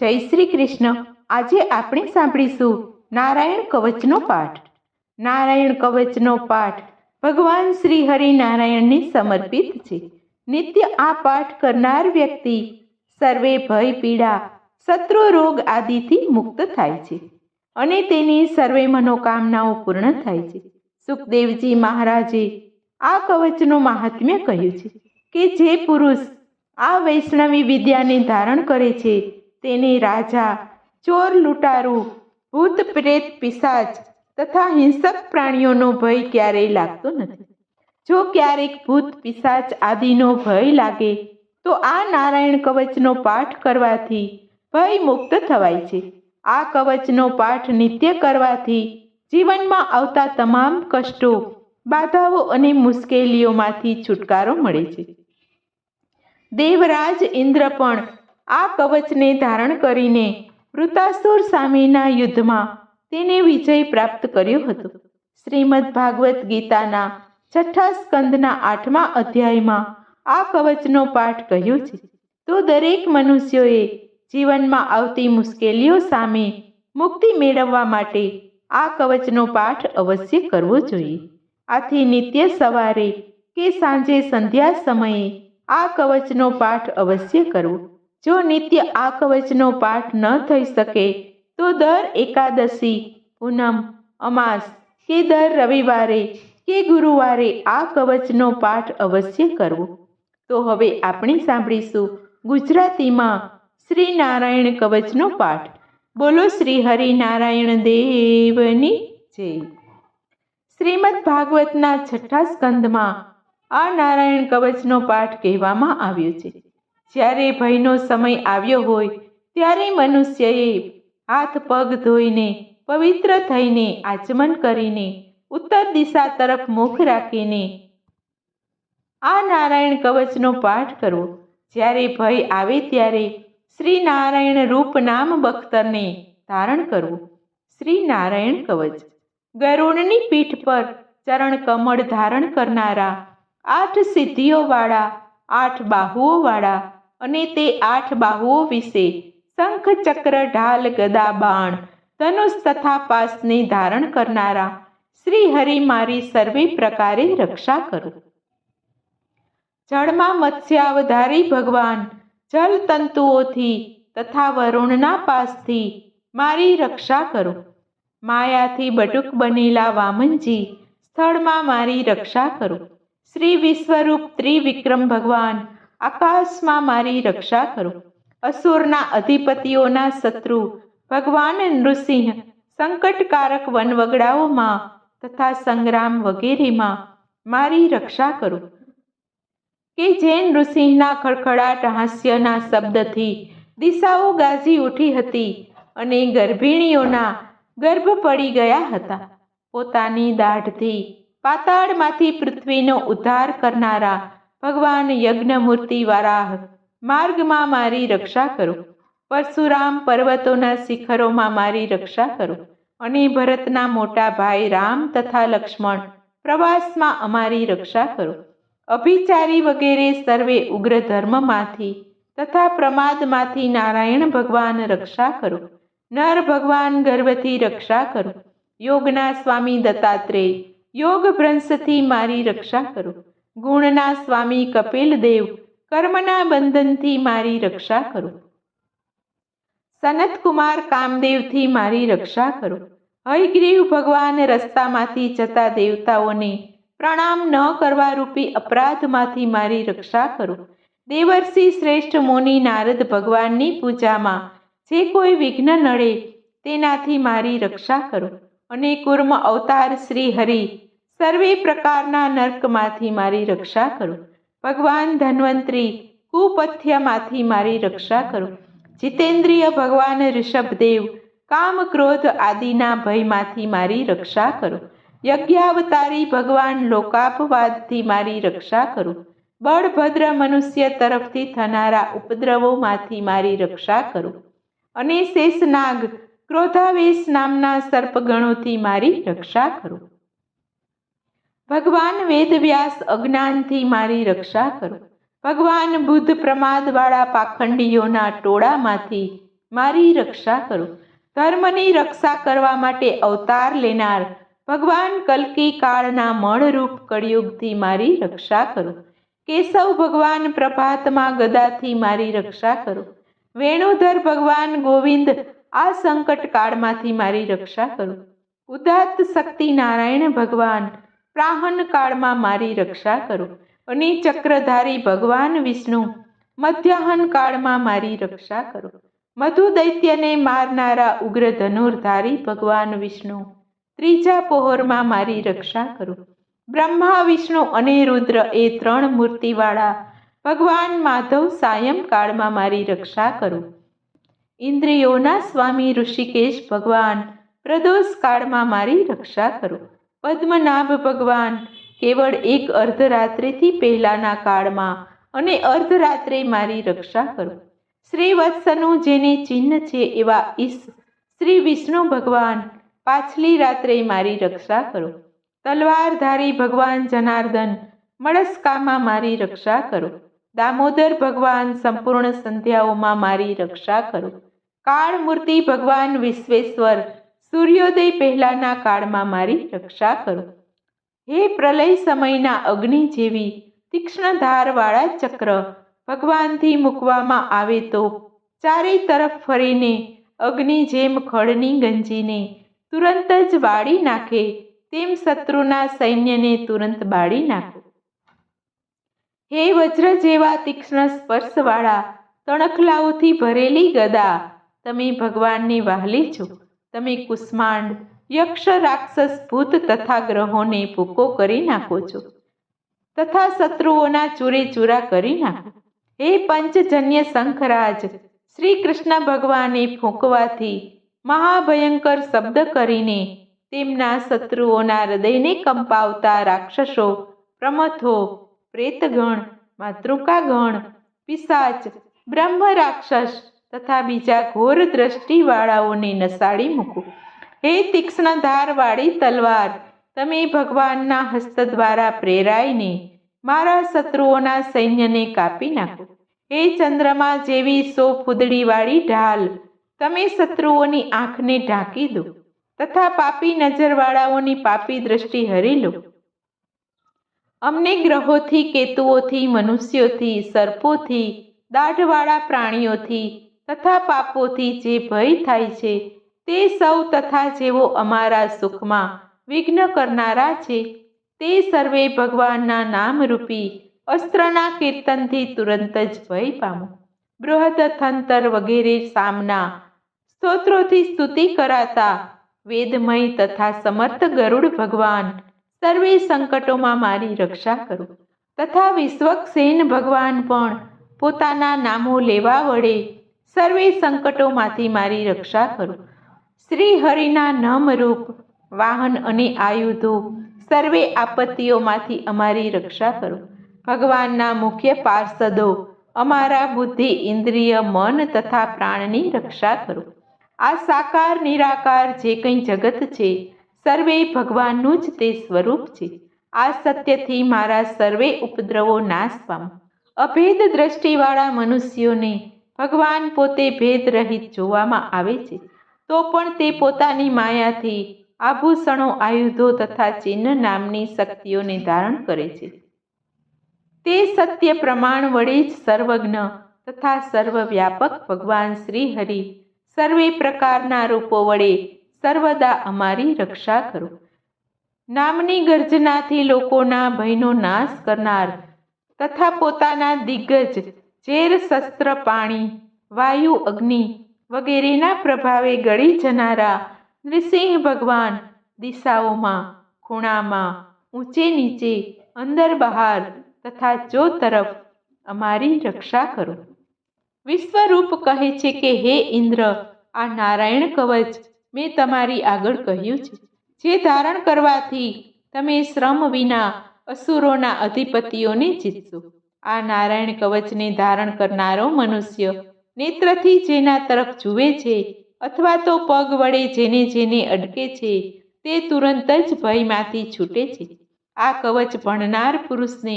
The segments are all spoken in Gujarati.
જય શ્રી કૃષ્ણ. આજે આપણે સાંભળીશું નારાયણ કવચનો પાઠ. નારાયણ કવચનો પાઠ ભગવાન શ્રી હરિનારાયણને સમર્પિત છે. નિત્ય આ પાઠ કરનાર વ્યક્તિ સર્વે ભય, પીડા, શત્રુ, રોગ આદિથી મુક્ત થાય છે અને તેની સર્વે મનોકામનાઓ પૂર્ણ થાય છે. સુખદેવજી મહારાજે આ કવચનું મહાત્મ્ય કહ્યું છે કે જે પુરુષ આ વૈષ્ણવી વિદ્યાને ધારણ કરે છે તેને રાજા, ચોર લૂંટારું, ભૂત પ્રેત પિશાચ તથા હિંસક પ્રાણીઓનો ભય ક્યારેય લાગતો નથી. જો ક્યારેક ભૂત, પિશાચ આદિનો ભય લાગે, તો આ નારાયણ કવચનો પાઠ કરવાથી ભય મુક્ત થવાય છે. આ કવચનો પાઠ નિત્ય કરવાથી જીવનમાં આવતા તમામ કષ્ટો, બાધાઓ અને મુશ્કેલીઓમાંથી છુટકારો મળે છે. દેવરાજ ઇન્દ્ર પણ આ કવચને ધારણ કરીને વૃતાસુર સામેના યુદ્ધમાં તેને વિજય પ્રાપ્ત કર્યો હતો. શ્રીમદ ભાગવત ગીતાના છઠ્ઠા સ્કંદના આઠમા અધ્યાયમાં આ કવચનો પાઠ કહ્યો છે. તો દરેક મનુષ્યોએ જીવનમાં આવતી મુશ્કેલીઓ સામે મુક્તિ મેળવવા માટે આ કવચનો પાઠ અવશ્ય કરવો જોઈએ. આથી નિત્ય સવારે કે સાંજે સંધ્યા સમયે આ કવચનો પાઠ અવશ્ય કરવો. જો નિત્ય આ કવચનો પાઠ ન થઈ શકે, તો દર એકાદશી પૂનમ, અમાસ કે દર રવિવારે કે ગુરુવારે આ કવચનો પાઠ અવશ્ય કરવો. તો હવે આપણે સાંભળીશું ગુજરાતીમાં શ્રી નારાયણ કવચનો પાઠ. બોલો શ્રી હરિનારાયણ દેવની જય. શ્રીમદ ભાગવતના છઠ્ઠા સ્કંદમાં આ નારાયણ કવચનો પાઠ કહેવામાં આવ્યો છે. જ્યારે ભયનો સમય આવ્યો હોય, ત્યારે મનુષ્યએ હાથ પગ ધોઈને, પવિત્ર થઈને, આચમન કરીને, ઉત્તર દિશા તરફ મુખ રાખીને, આ નારાયણ કવચનો પાઠ કરવો. જ્યારે ભય આવે ત્યારે શ્રી નારાયણ રૂપ નામ બખ્તરને ધારણ કરવું. શ્રી નારાયણ કવચ. ગરુડની પીઠ પર ચરણ કમળ ધારણ કરનારા આઠ સિદ્ધિઓવાળા, આઠ બાહુઓવાળા અને તે આઠ બાહુઓ વિશે શંખ ચક્ર, ઢાલ, ગદા, બાણ, ધનુષ તથા પાસને ધારણ કરનારા શ્રી હરિ મારી સર્વે પ્રકારે રક્ષા કરો. જળમાં મત્સ્યાવધારી ભગવાન જલ તંતુઓથી તથા વરુણના પાસથી મારી રક્ષા કરો. માયાથી બટુક બનેલા વામનજી સ્થળમાં મારી રક્ષા કરો. શ્રી વિશ્વરૂપ ત્રિવિક્રમ ભગવાન આકાશમાં મારી રક્ષા કરો. અસુરના અધિપતિઓના શત્રુ, ભગવાન નૃસિંહ, સંકટકારક વનવગડાઓમાં તથા સંગ્રામ વગેરેમાં મારી રક્ષા કરો. કે જે નૃસિંહના ખડખડાટ હાસ્યના શબ્દથી દિશાઓ ગાજી ઉઠી હતી અને ગર્ભિણીઓના ગર્ભ પડી ગયા હતા. પોતાની દાઢથી પાતાળમાંથી પૃથ્વીનો ઉદ્ધાર કરનારા ભગવાન યજ્ઞમૂર્તિ વારાહ માર્ગમાં મારી રક્ષા કરો. પરશુરામ પર્વતોના શિખરોમાં મારી રક્ષા કરો. અને ભરતના મોટા ભાઈ રામ તથા લક્ષ્મણ પ્રવાસમાં અમારી રક્ષા કરો. અભિચારી વગેરે સર્વે ઉગ્ર ધર્મમાંથી તથા પ્રમાદમાંથી નારાયણ ભગવાન રક્ષા કરો. નર ભગવાન ગર્વથી રક્ષા કરો. યોગના સ્વામી દત્તાત્રેય યોગ ભ્રંશથી મારી રક્ષા કરો. ગુણના સ્વામી કપિલ દેવ, કર્મના બંધનથી મારી રક્ષા કરો. સનતકુમાર કામદેવથી મારી રક્ષા કરો. હયગ્રીવ ભગવાન રસ્તામાંથી જતા દેવતાઓને પ્રણામ ન કરવા રૂપી અપરાધમાંથી મારી રક્ષા કરો. દેવર્ષિ શ્રેષ્ઠ મોની નારદ ભગવાનની પૂજામાં જે કોઈ વિઘ્ન નડે તેનાથી મારી રક્ષા કરો. અને કુર્મ અવતાર શ્રી હરિ સર્વે પ્રકારના નર્કમાંથી મારી રક્ષા કરો. ભગવાન ધન્વંતરી, કુપથ્યમાંથી મારી રક્ષા કરો. જીતેન્દ્રિય ભગવાન ઋષભદેવ, કામ ક્રોધ આદિના ભયમાંથી મારી રક્ષા કરો. યજ્ઞાવતારી ભગવાન લોકાપવાદથી મારી રક્ષા કરો. બળભદ્ર મનુષ્ય તરફથી થનારા ઉપદ્રવોમાંથી મારી રક્ષા કરો. અને શેષનાગ ક્રોધાવેશ નામના સર્પગણોથી મારી રક્ષા કરો. ભગવાન વેદવ્યાસ અજ્ઞાનથી મારી રક્ષા કરો. ભગવાન બુદ્ધ પ્રમાદવાળા પાખંડીઓના ટોળામાંથી મારી રક્ષા કરો. ધર્મની રક્ષા કરવા માટે અવતાર લેનાર ભગવાન કલ્કી કાળના મળરૂપ કળિયુગથી મારી રક્ષા કરો. કેશવ ભગવાન પ્રભાતમાં ગદાથી મારી રક્ષા કરો. વેણુધર ભગવાન ગોવિંદ આ સંકટ કાળમાંથી મારી રક્ષા કરો. ઉદાત્ત શક્તિ નારાયણ ભગવાન પ્રાહન કાળમાં મારી રક્ષા કરો અને ચક્રધારી ભગવાન વિષ્ણુ, મધ્યાહન કાળમાં મારી રક્ષા કરો. મધુ દૈત્યને મારનારા ઉગ્ર ધનુર્ધારી ભગવાન વિષ્ણુ, ત્રીજા પહોરમાં મારી રક્ષા કરો. બ્રહ્મા, વિષ્ણુ અને રુદ્ર એ ત્રણ મૂર્તિવાળા ભગવાન માધવ સાયંકાળમાં મારી રક્ષા કરો. ઇન્દ્રિયોના સ્વામી ઋષિકેશ ભગવાન પ્રદોષ કાળમાં મારી રક્ષા કરો. પદ્મનાભ ભગવાન કેવળ એક અર્ધરાત્રિથી પહેલાના કાળમાં અને અર્ધરાત્રે મારી રક્ષા કરો. શ્રી વત્સનું જેને ચિહ્ન છે એવા ઈશ શ્રી વિષ્ણુ ભગવાન પાછલી રાત્રે મારી રક્ષા કરો. તલવારધારી ભગવાન જનાર્દન મળસ્કામાં મારી રક્ષા કરો. દામોદર ભગવાન સંપૂર્ણ સંધ્યાઓમાં મારી રક્ષા કરો. કાળમૂર્તિ ભગવાન વિશ્વેશ્વર સૂર્યોદય પહેલાના કાળમાં મારી રક્ષા કરો. હે પ્રલય સમયના અગ્નિ જેવી તીક્ષ્ણ ધારવાળા ચક્ર, ભગવાનથી મૂકવામાં આવે તો ચારે તરફ ફરીને અગ્નિ જેમ ખડની ગંજીને તુરંત જ વાળી નાખે, તેમ શત્રુના સૈન્યને તુરંત બાળી નાખો. હે વજ્ર જેવા તીક્ષ્ણ સ્પર્શવાળા, તણખલાઓથી ભરેલી ગદા, તમે ભગવાનની વહાલી છો. તમે કુષ્માંડ, યક્ષ, રાક્ષસ, ભૂત તથા ગ્રહોને ભૂકો કરી નાખો છો. તથા શત્રુઓના ચૂરે ચૂરા કરી નાખો. હે પંચજન્ય શંખરાજ, શ્રી કૃષ્ણ ભગવાને ફૂંકવાથી મહાભયંકર શબ્દ કરીને તેમના શત્રુઓના હૃદયને કંપાવતા રાક્ષસો, પ્રમથો, પ્રેતગણ, માતૃકાગણ, પિશાચ બ્રહ્મ રાક્ષસ તથા બીજા ઘોર દ્રષ્ટિવાળાઓને નસાડી મૂકો. હે તીક્ષ્ણ ધારવાળી તલવાર, તમે ભગવાનના હસ્ત દ્વારા પ્રેરાઈને મારા શત્રુઓના સૈન્યને કાપી નાખો. હે ચંદ્રમા જેવી સો ફૂદડીવાળી ઢાલ, તમે શત્રુઓની આંખને ઢાંકી દો તથા પાપી નજરવાળાઓની પાપી દ્રષ્ટિ હરી લો. અમને ગ્રહોથી, કેતુઓથી, મનુષ્યોથી, સર્પોથી, દાઢવાળા પ્રાણીઓથી તથા પાપોથી જે ભય થાય છે, તે સૌ તથા જેઓ અમારા સુખમાં વિઘ્ન કરનારા છે. તે સર્વે ભગવાનના નામરૂપી અસ્ત્રના કીર્તનથી તુરંત જ ભય પામો. બૃહદ થંતર વગેરે સામના સ્તોત્રોથી સ્તુતિ કરાતા વેદમય તથા સમર્થ ગરુડ ભગવાન સર્વે સંકટોમાં મારી રક્ષા કરો. તથા વિશ્વક્સેન ભગવાન પણ પોતાના નામો લેવા વડે સર્વે સંકટોમાંથી મારી રક્ષા કરો. શ્રી હરિના નમરૂપ વાહન અને આયુધો સર્વે આપત્તિઓમાંથી અમારી રક્ષા કરો. ભગવાનના મુખ્ય પાર્ષદો અમારા બુદ્ધિ, ઇન્દ્રિય, મન તથા પ્રાણની રક્ષા કરો. આ સાકાર, નિરાકાર જે કંઈ જગત છે, સર્વે ભગવાનનું જ તે સ્વરૂપ છે. આ સત્યથી મારા સર્વે ઉપદ્રવો નાશ પામ. અભેદ દ્રષ્ટિવાળા મનુષ્યોને ભગવાન પોતે ભેદ રહિત જોવામાં આવે છે. તો પણ તે પોતાની માયાથી આભૂષણો, આયુધો તથા ચિહ્ન નામની શક્તિઓને ધારણ કરે છે. તે સત્ય પ્રમાણ વડે જ સર્વજ્ઞ તથા સર્વવ્યાપક ભગવાન શ્રી હરિ સર્વે પ્રકારના રૂપો વડે સર્વદા અમારી રક્ષા કરો. નામની ગર્જનાથી લોકોના ભયનો નાશ કરનાર તથા પોતાના દિગ્ગજ ઝેર શસ્ત્ર પાણી, વાયુ અગ્નિ વગેરેના પ્રભાવે ગળી જનારા નૃસિંહ ભગવાન દિશાઓમાં, ખૂણામાં, ઊંચે નીચે, અંદર બહાર તથા ચો તરફ અમારી રક્ષા કરો. વિશ્વરૂપ કહે છે કે, હે ઇન્દ્ર, આ નારાયણ કવચ મેં તમારી આગળ કહ્યું છે. જે ધારણ કરવાથી તમે શ્રમ વિના અસુરોના અધિપતિઓને જીતશો. આ નારાયણ કવચને ધારણ કરનારો મનુષ્ય નેત્રથી જેના તરફ જુએ છે અથવા તો પગ વડે જેને જેને અડકે છે, તે તુરંત જ ભયમાંથી છૂટે છે. આ કવચ ભણનાર પુરુષને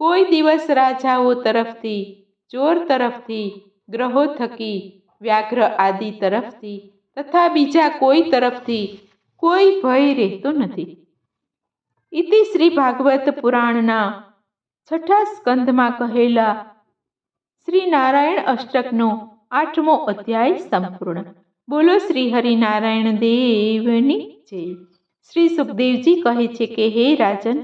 કોઈ દિવસ રાજાઓ તરફથી, ચોર તરફથી, ગ્રહો થકી, વ્યાઘ્ર આદિ તરફથી તથા બીજા કોઈ તરફથી કોઈ ભય રહેતો નથી. ઇતિ શ્રી ભાગવત પુરાણના છઠ્ઠા સ્કંદમાં કહેલા શ્રી નારાયણ અષ્ટકનો આઠમો અધ્યાય સંપૂર્ણ. બોલો શ્રી હરિનારાયણ દેવની જય. શ્રી સુખદેવજી કહે છે કે, હે રાજન,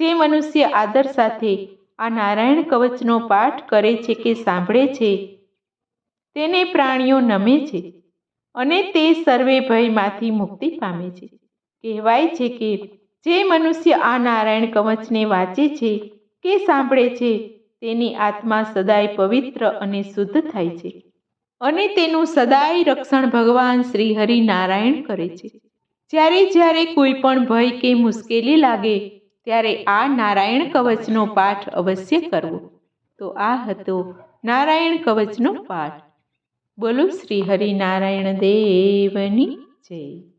જે મનુષ્ય આદર સાથે આ નારાયણ કવચનો પાઠ કરે છે કે સાંભળે છે, તેને પ્રાણીઓ નમે છે અને તે સર્વે ભયમાંથી મુક્તિ પામે છે. કહેવાય છે કે, જે મનુષ્ય આ નારાયણ કવચને વાંચે છે કે સાંભળે છે? તેની આત્મા સદાય પવિત્ર અને શુદ્ધ થાય છે. અને તેનું સદાય રક્ષણ ભગવાન શ્રી હરિ નારાયણ કરે છે. જ્યારે જ્યારે કોઈ પણ ભય કે મુશ્કેલી લાગે, ત્યારે આ નારાયણ કવચનો પાઠ અવશ્ય કરવો. તો આ હતો નારાયણ કવચનો પાઠ. બોલો શ્રી હરિનારાયણ દેવની જય.